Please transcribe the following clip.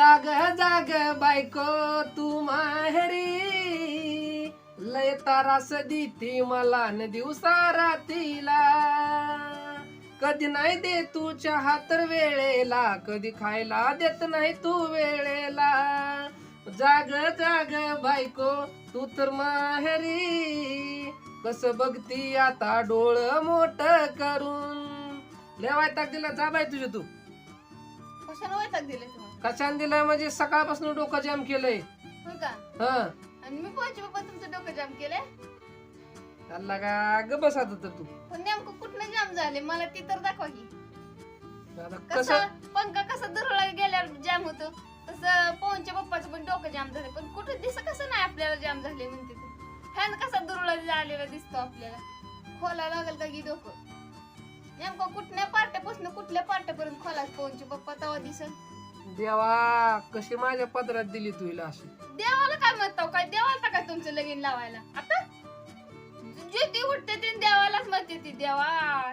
जाग जाग बायको तू माहेरी. लय तारास देती मला न दिवसा रातीला. कधी नाही दे तू चहा तर वेळेला कधी खायला देत नाही तू वेळेला. जाग जाग बायको तू तर माहेरी. कस बघती आता डोळ मोठ करून. लेवाय वायताक दिला जा बाय तुझे तू. कशाला वैताग दिले तुम्हाला कशाने दिलाय म्हणजे सकाळपासून डोकं जाम केलंय. का? हा. आणि मी पोहायचे पप्पा तुमचं डोकं जाम केलंय? का ग बस आता तर तू? पण नेमकं कुठनं जाम झाले मला ती तर दाखवा की. आता कसं कसं? पंखा कसं दुरळा गेल्यावर जाम होतो. तसं पवनच्या पप्पाचं पण डोकं जाम झालं पण कुठं दिसत कसं नाही आपल्याला जाम झाले म्हणते फॅन कसा दुरळा झालेला दिसतो आपल्याला. खोला लागल का की डोकं. नेमकं पार्ट्यापासून कुठल्या पार्ट्यापर्यंत खोला पवनचे पप्पा तवा दिसल देवा कशी माझ्या पदरात दिली तू हिला अशी? देवाला काय म्हणतो? काय देवाला काय तुमचं लगीन लावायला? आता? जे ती उठते ते देवालाच म्हणते ती देवा.